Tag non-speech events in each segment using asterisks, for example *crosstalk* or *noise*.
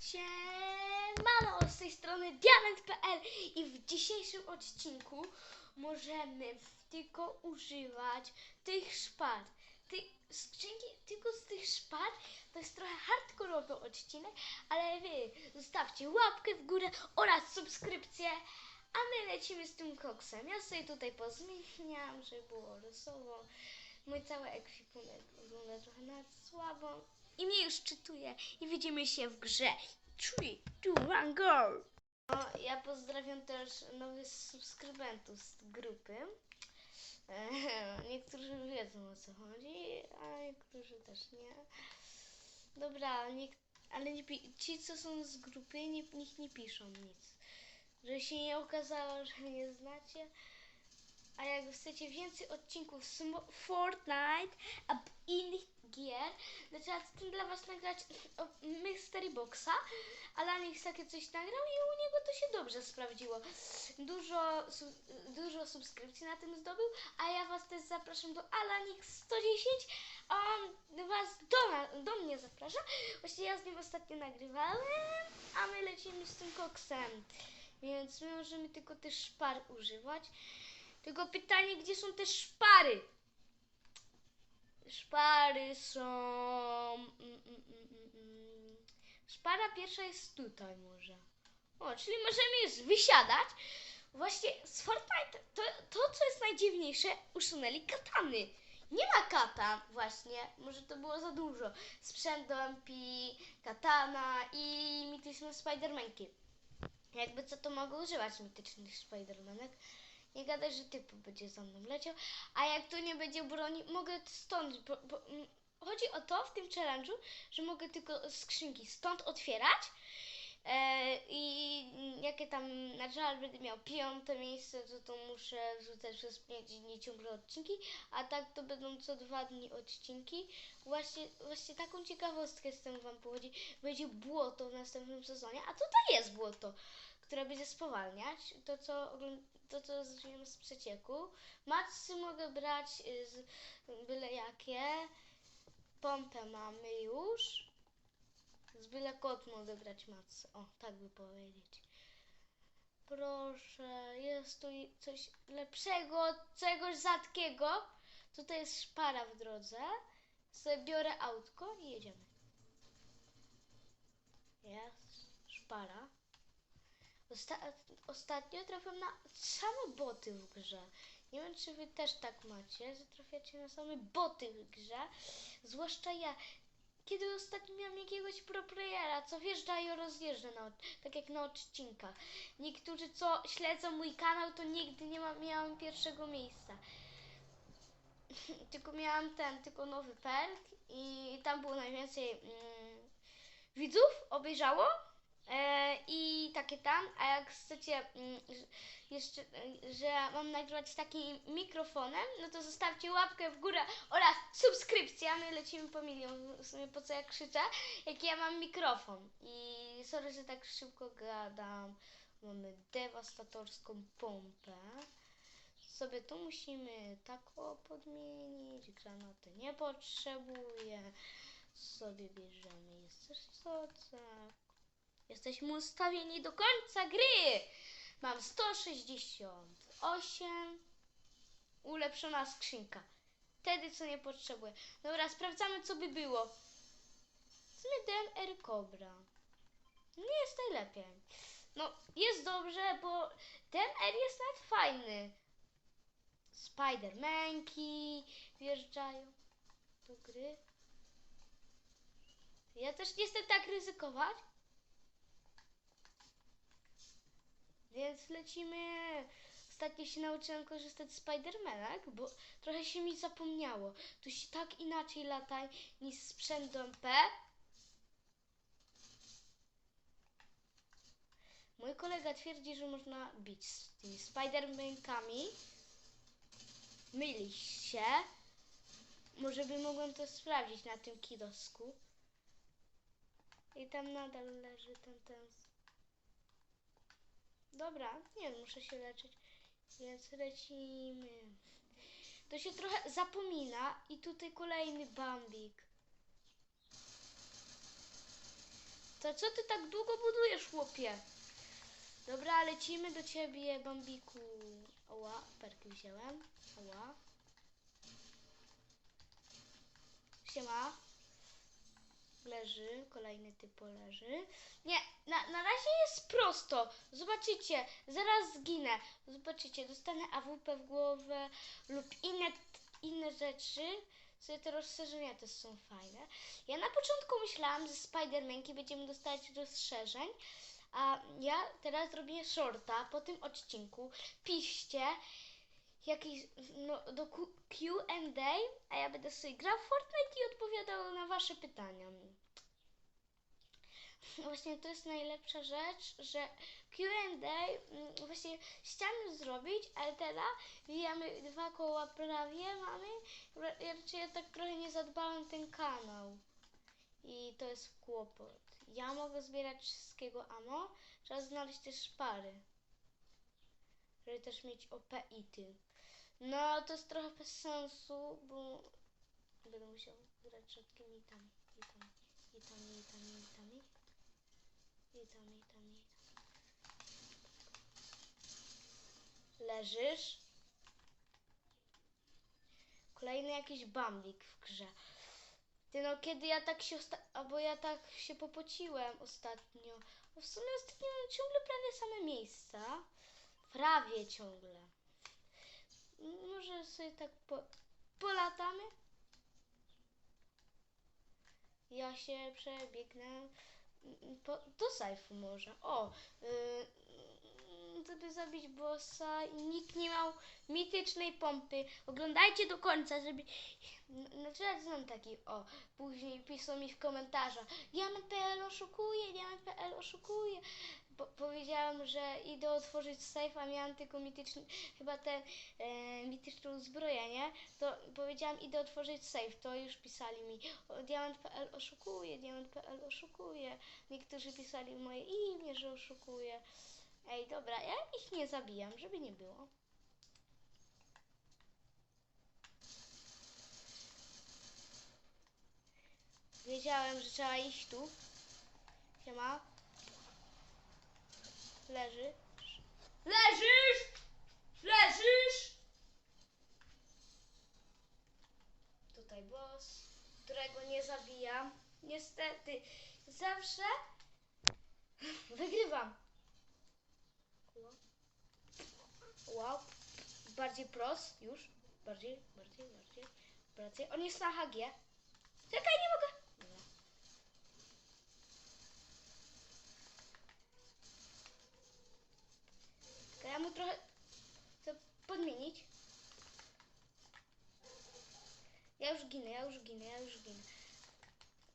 Siemano, z tej strony diament.pl i w dzisiejszym odcinku możemy tylko używać tych szpad. Tych skrzynki tylko z tych szpad to jest trochę hardkorowy odcinek, ale wy zostawcie łapkę w górę oraz subskrypcję, a my lecimy z tym koksem. Ja sobie tutaj pozmieniam, żeby było losowo. Mój cały ekwipunek wygląda trochę na słabo. I mnie już czytuje. I widzimy się w grze. 3, 2, 1, go! No, ja pozdrawiam też nowych subskrybentów z grupy. Niektórzy wiedzą o co chodzi, a niektórzy też nie. Dobra, niek- ale nie ci co są z grupy, nie, niech nie piszą nic. Że się nie okazało, że nie znacie. A jak chcecie więcej odcinków Fortnite a innych gier, to trzeba z tym dla was nagrać Mystery Boxa. Alanix takie coś nagrał i u niego to się dobrze sprawdziło. Dużo, su, dużo subskrypcji na tym zdobył, a ja was też zapraszam do Alanix 110, a on was do, do mnie zaprasza. Właśnie ja z nim ostatnio nagrywałem, a my lecimy z tym koksem. Więc my możemy tylko też szpar używać. Tylko pytanie, gdzie są te szpary? Szpary są. mm, mm, mm. Szpara pierwsza jest tutaj może. O, czyli możemy już wysiadać. Właśnie z Fortnite to, to co jest najdziwniejsze, usunęli katany. Nie ma katan właśnie, może to było za dużo. Sprzęt do MP, katana i mityczne Spidermanki. Jakby co to mogę używać mitycznych Spidermanek. Nie gadaj, że typ będzie za mną leciał. A jak tu nie będzie broni, mogę stąd. Bo, bo, chodzi o to w tym challenge'u, że mogę tylko skrzynki stąd otwierać. E, I jakie tam na żal będę miał piąte miejsce, to to muszę wrzucać przez pięć dni ciągle odcinki, a tak to będą co dwa dni odcinki. Właśnie, właśnie taką ciekawostkę chcę wam powiedzieć. Będzie błoto w następnym sezonie, a tutaj jest błoto, które będzie spowalniać to, co to, co wiem z przecieku. Matsy mogę brać y, z byle jakie. Pompę mamy już. Z byle kot mogę brać matsy. O, tak by powiedzieć. Proszę, jest tu coś lepszego, czegoś rzadkiego. Tutaj jest szpara w drodze. Sobie biorę autko i jedziemy. Jest szpara. Osta- ostatnio trafiam na same boty w grze. Nie wiem, czy wy też tak macie, że trafiacie na same boty w grze. Zwłaszcza ja. Kiedy ostatnio miałam jakiegoś pro playera, co wjeżdża i rozjeżdża, na, tak jak na odcinkach. Niektórzy, co śledzą mój kanał, to nigdy nie ma, miałam pierwszego miejsca. *laughs* tylko miałam ten, tylko nowy perk i tam było najwięcej mm, widzów, obejrzało. E, I takie tam, a jak chcecie mm, jeszcze, e, że mam nagrywać z takim mikrofonem, no to zostawcie łapkę w górę oraz subskrypcję, my lecimy po milion, w sumie po co ja krzyczę, jak ja mam mikrofon. I sorry, że tak szybko gadam. Mamy dewastatorską pompę. Sobie tu musimy tak podmienić, granaty nie potrzebuję. Sobie bierzemy jeszcze socek. Jesteśmy ustawieni do końca gry. Mam 168. Ulepszona skrzynka. Wtedy co nie potrzebuję. Dobra, sprawdzamy co by było. W sumie DMR Cobra. Nie jest najlepiej. No, jest dobrze, bo DMR jest nawet fajny. Spidermanki wjeżdżają do gry. Ja też nie chcę tak ryzykować. Więc lecimy. Ostatnio się nauczyłem korzystać z Spidermanek, bo trochę się mi zapomniało. Tu się tak inaczej lata niż sprzęt do MP. Mój kolega twierdzi, że można bić z tymi Spidermankami. Myli się. Może by mogłem to sprawdzić na tym kidosku. I tam nadal leży ten ten. Dobra, nie muszę się leczyć, więc lecimy. To się trochę zapomina i tutaj kolejny bambik. To co ty tak długo budujesz, chłopie? Dobra, lecimy do ciebie, Bambiku. Oła, perki wziąłem. Oła. Siema. Leży, kolejny typ leży. Nie, na, na razie jest prosto. Zobaczycie, zaraz zginę. Zobaczycie, dostanę AWP w głowę lub inne, inne rzeczy. Sobie te rozszerzenia też są fajne. Ja na początku myślałam, że Spidermanki będziemy dostać rozszerzeń, a ja teraz robię shorta po tym odcinku. Piszcie jakiś no, do Q&A, a ja będę sobie grał w Fortnite i odpowiadał na wasze pytania. Właśnie to jest najlepsza rzecz, że Q&A mm, właśnie chciałam zrobić, ale teraz wijamy dwa koła prawie mamy. Raczej ja tak trochę nie zadbałem ten kanał. I to jest kłopot. Ja mogę zbierać wszystkiego ammo, trzeba znaleźć też szpary. Żeby też mieć OP i ty. No to jest trochę bez sensu, bo będę musiał grać rzadkimi itami. Itami, itami, itami, itami. Itami, itami, itami. Leżysz. Kolejny jakiś bambik w grze. Ty no, kiedy ja tak się albo ja tak się popociłem ostatnio. Bo w sumie ostatnio ciągle prawie same miejsca. Prawie ciągle. Może sobie tak po, polatamy? Ja się przebiegnę mm, po, do sejfu może. O, yy, żeby zabić bossa i nikt nie miał mitycznej pompy. Oglądajcie do końca, żeby... Znaczy ja znam taki, o, później piszą mi w komentarzach Diament.pl oszukuje, Diament.pl oszukuje. Bo, powiedziałam, że idę otworzyć safe, a miałam tylko mityczny, chyba ten e, mityczną nie? To powiedziałam, idę otworzyć safe, to już pisali mi o, Diament.pl oszukuje, Diament.pl oszukuje. Niektórzy pisali moje imię, że oszukuje. Ej, dobra, ja ich nie zabijam, żeby nie było. Wiedziałem, że trzeba iść tu. Siema. Leży. Leżysz! Leżysz! Tutaj boss, którego nie zabijam. Niestety, zawsze *laughs* wygrywam. Wow. Bardziej pros, już. Bardziej, bardziej, bardziej. Bardziej. On jest na HG. Czekaj, nie mogę. Dobra. Czekaj, ja mu trochę chcę podmienić. Ja już ginę, ja już ginę, ja już ginę.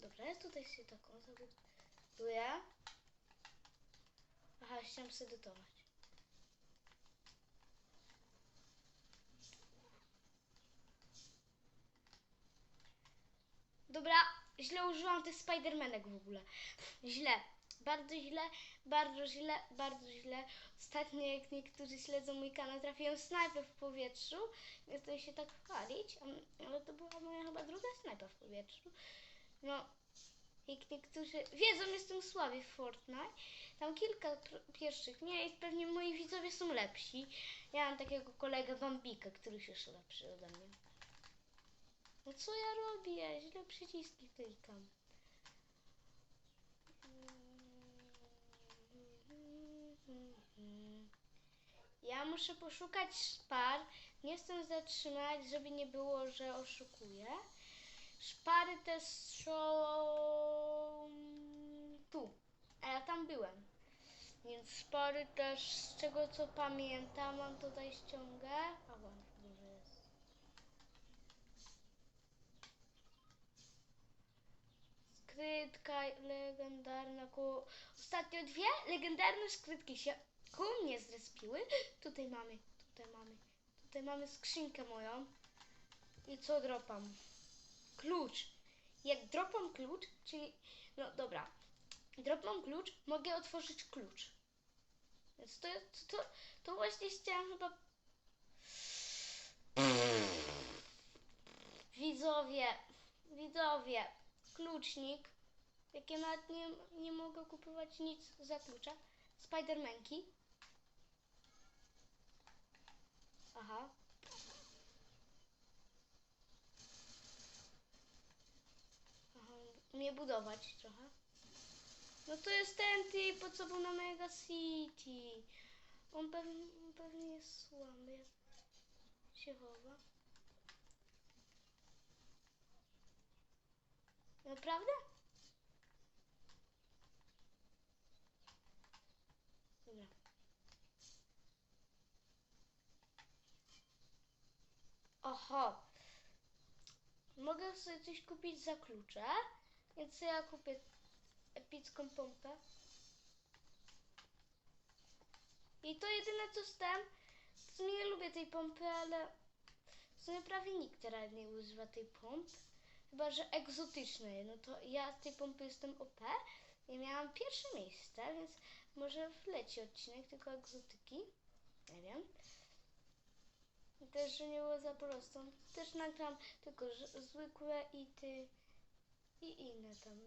Dobra, ja tutaj się taką zabuduję. Aha, chciałam sedytować. Dobra, źle użyłam tych Spidermanek w ogóle. Źle. Bardzo źle, bardzo źle, bardzo źle. Ostatnio, jak niektórzy śledzą mój kanał, trafiłem snajpę w powietrzu. Nie chcę się tak chwalić, ale to była moja chyba druga snajpa w powietrzu. No, jak niektórzy wiedzą, jestem słaby w Fortnite. Tam kilka pierwszych nie i pewnie moi widzowie są lepsi. Ja mam takiego kolegę Bambika, który jest jeszcze lepszy ode mnie. No co ja robię? Źle przyciski klikam. Ja muszę poszukać szpar. Nie chcę zatrzymać, żeby nie było, że oszukuję. Szpary też są tu. A ja tam byłem. Więc szpary też, z czego co pamiętam, mam tutaj ściągę. A wam dużo jest. Skrytka legendarna. Ostatnio dwie legendarne skrytki się ku mnie zrespiły. Tutaj mamy, tutaj mamy, tutaj mamy skrzynkę moją. I co dropam? Klucz. Jak dropam klucz, czyli... No dobra. Dropam klucz, mogę otworzyć klucz. Więc to, to, to właśnie chciałam chyba... Widzowie, widzowie, klucznik. Jak ja nawet nie, nie mogę kupować nic za klucza. Spidermanki. Aha. Aha, mnie budować trochę. No to jest ten typ, po co był na Mega City. On pewnie, pewnie jest słaby. Się chowa. Naprawdę? Dobra. Oho. Mogę sobie coś kupić za klucze, więc ja kupię epicką pompę. I to jedyne co z tym, w sumie nie lubię tej pompy, ale w sumie prawie nikt teraz nie używa tej pompy. Chyba, że egzotyczne. No to ja z tej pompy jestem OP. Ja miałam pierwsze miejsce, więc może wleci odcinek tylko egzotyki. Nie wiem. I Też, że nie było za prostą. Też nagram tylko zwykłe i ty i inne tam.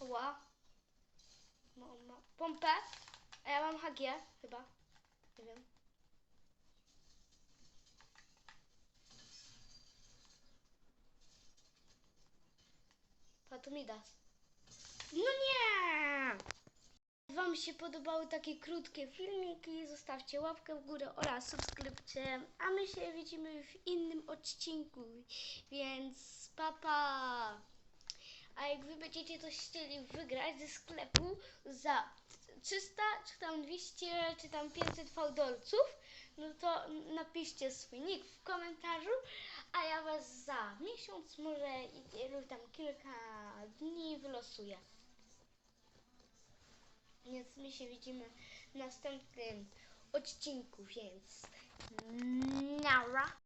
Ła. Ma, ma pompę. A ja mam HG chyba. Nie wiem. Pa, to mi dasz. No nie! Wam się podobały takie krótkie filmiki, zostawcie łapkę w górę oraz subskrypcję, a my się widzimy w innym odcinku, więc papa! Pa. A jak wy będziecie coś chcieli wygrać ze sklepu za 300, czy tam 200, czy tam 500 fałdolców, no to napiszcie swój nick w komentarzu, a ja was za miesiąc, może i tam kilka dni wylosuję. Więc my się widzimy w następnym odcinku, więc nara.